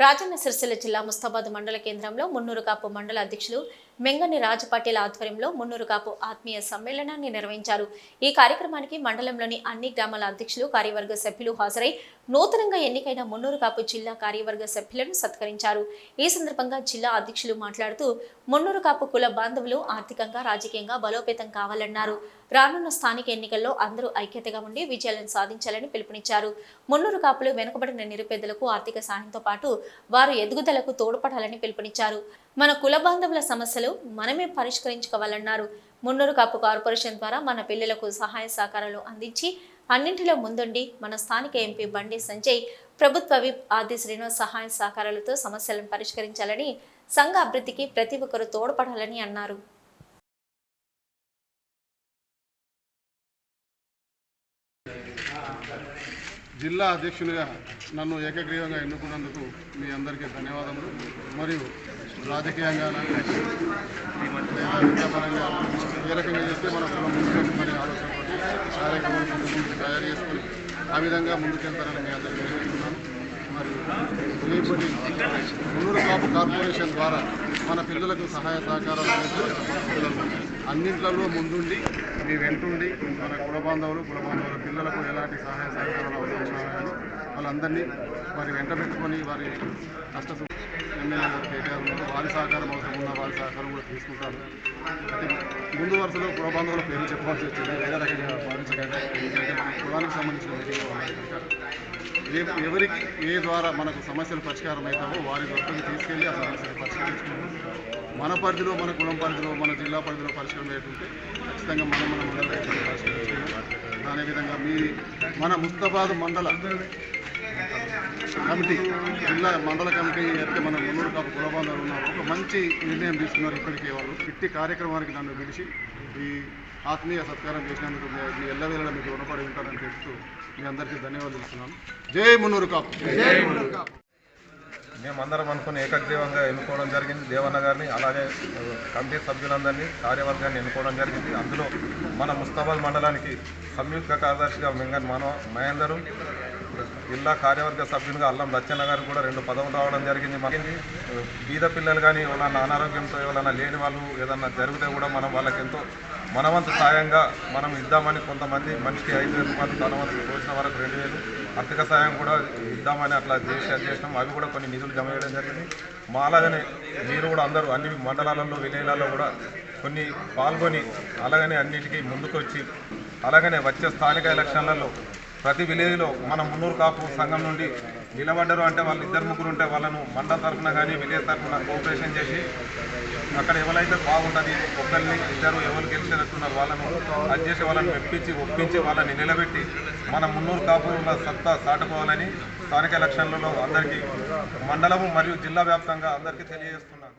రాజన్న సిరిసిల్ల జిల్లా ముస్తాబాద్ మండల కేంద్రంలో మున్నూరు కాపు మండల అధ్యక్షులు మెంగని రాజు ఆధ్వర్యంలో మున్నూరు కాపు ఆత్మీయ సమ్మేళనాన్ని నిర్వహించారు. ఈ కార్యక్రమానికి మండలంలోని అన్ని గ్రామాల అధ్యక్షులు కార్యవర్గ సభ్యులు హాజరై నూతనంగా ఎన్నికైన మున్నూరు కాపు జిల్లా కార్యవర్గ సభ్యులను సత్కరించారు. ఈ సందర్భంగా జిల్లా అధ్యక్షులు మాట్లాడుతూ మున్నూరు కాపు కుల బాంధవులు ఆర్థికంగా రాజకీయంగా బలోపేతం కావాలన్నారు. రానున్న స్థానిక ఎన్నికల్లో అందరూ ఐక్యతగా ఉండి విజయాలను సాధించాలని పిలుపునిచ్చారు. మున్నూరు కాపులు వెనుకబడిన నిరుపేదలకు ఆర్థిక సాయంతో పాటు వారు ఎదుగుదలకు తోడ్పడాలని పిలుపునిచ్చారు. మన కుల బాంధవుల సమస్యలు మనమే పరిష్కరించుకోవాలన్నారు. మున్నూరు కాపు కార్పొరేషన్ ద్వారా మన పిల్లలకు సహాయ సహకారాలు అందించి అన్నింటిలో ముందుండి మన స్థానిక ఎంపీ బండి సంజయ్ ప్రభుత్వ విప్ ఆది శ్రీనివాస్ సహాయ సహకారాలతో సమస్యలను పరిష్కరించాలని సంఘ అభివృద్ధికి ప్రతి ఒక్కరూ తోడ్పడాలని అన్నారు. జిల్లా అధ్యక్షునిగా నన్ను ఏకగ్రీవంగా ఎన్నుకున్నందుకు మీ అందరికీ ధన్యవాదములు. మరియు రాజకీయంగా లేదా విద్యాపరంగా ఏ రకంగా చేస్తే మన కులం ముందుకెళ్తుందనే ఆలోచనతో కార్యక్రమాలు ముందు ముందు తయారు చేసుకొని ఆ విధంగా ముందుకెళ్తారని మీ అందరికీ చెప్తున్నాను మరియు రేపటి మున్నూరు కాపు కార్పొరేషన్ ద్వారా మన పిల్లలకు సహాయ సహకారాలు అందించే పిల్లలు ముందుండి మీ వెంటుండి మన కుల బాంధవులు కుల బాంధవుల పిల్లలకు ఎలాంటి సహాయ సహకారాలు అవసరం ఉన్నాయని వాళ్ళందరినీ వారి వెంట పెట్టుకొని వారి కష్ట ఎమ్మెల్యే గారు కేటీఆర్ ఉన్నారు వారి సహకారం అవసరం ఉన్న వారి సహకారం కూడా తీసుకుంటారు ముందు వరుసలో కుల బాంధవుల పేరు చెప్పాల్సి వచ్చింది. వేరే రకంగా భావించకండి. కులానికి సంబంధించిన మీటింగ్ ఎవరికి ఏ ద్వారా మనకు సమస్యలు పరిష్కారం అవుతావో వారి వద్దకు తీసుకెళ్ళి ఆ సమస్యలు పరిష్కరించుకుంటాం మన పరిధిలో మన కులం పరిధిలో మన జిల్లా పరిధిలో పరిష్కారం అయ్యేటుంటే ఖచ్చితంగా మనం మన మండల పరిష్కరించుకుంటాం అదేవిధంగా మీ మన ముస్తాబాద్ మండల కమిటీ జిల్లా మండల కమిటీ అయితే మన మున్నూరు కాపు కులబాంధాలు ఉన్నారు ఒక మంచి నిర్ణయం తీసుకున్నారు ఇప్పటికే వాళ్ళు. ఇట్టి కార్యక్రమానికి నన్ను పిలిచి ఈ ఆత్మీయ సత్కారం చేసినందుకు మీ- ఎల్లవేళ మీకు రుణపడి ఉంటారని చెప్తూ మీ అందరికీ ధన్యవాదాలు ఇస్తున్నాను జై మున్నూరు కాపు. మేమందరం అనుకుని ఏకగ్రీవంగా ఎన్నుకోవడం జరిగింది. దేవన్న గారిని అలాగే కమిటీ సభ్యులందరినీ కార్యవర్గాన్ని ఎన్నుకోవడం జరిగింది. అందులో మన ముస్తాబాద్ మండలానికి సంయుక్త కార్యదర్శిగా మింగన్ మనో మహేందరు జిల్లా కార్యవర్గ సభ్యునిగా అల్లం లచ్చన్న గారు కూడా రెండు పదవులు రావడం జరిగింది. మనకి బీద పిల్లలు కానీ ఎవరన్నా అనారోగ్యంతో ఎవరైనా లేని వాళ్ళు ఏదన్నా జరిగితే కూడా మనం వాళ్ళకి ఎంతో మనవంతు సాయంగా మనం ఇద్దామని కొంతమంది మనిషికి ఐదు వేల రూపాయలు ధనవంతు తోచిన వరకు రెండు వేలు ఆర్థిక సాయం కూడా ఇద్దామని అట్లా చేసి చేసినాం. అవి కూడా కొన్ని నిధులు జమ చేయడం జరిగింది. మా అలాగనే మీరు కూడా అందరూ అన్ని మండలాలలో విలేజ్లలో కూడా కొన్ని పాల్గొని అలాగనే అన్నిటికీ ముందుకు వచ్చి అలాగనే వచ్చే స్థానిక ఎలక్షన్లలో ప్రతి విలేజ్లో మన మున్నూరు కాపు సంఘం నుండి నిలబడ్డరు అంటే వాళ్ళు ఇద్దరు ముగ్గురు ఉంటే వాళ్ళను మండల తరఫున కానీ విలేజ్ తరఫున కోఆపరేషన్ చేసి అక్కడ ఎవరైతే బాగుంటుంది ఒకరిని ఇద్దరు ఎవరు గెలిచినట్టున్నారు వాళ్ళను అది చేసి వాళ్ళని మెప్పించి ఒప్పించి వాళ్ళని నిలబెట్టి మన మున్నూరు కాపుల సత్తా సాటుకోవాలని స్థానిక ఎలక్షన్లలో అందరికీ మండలము మరియు జిల్లా వ్యాప్తంగా అందరికీ తెలియజేస్తున్నాను.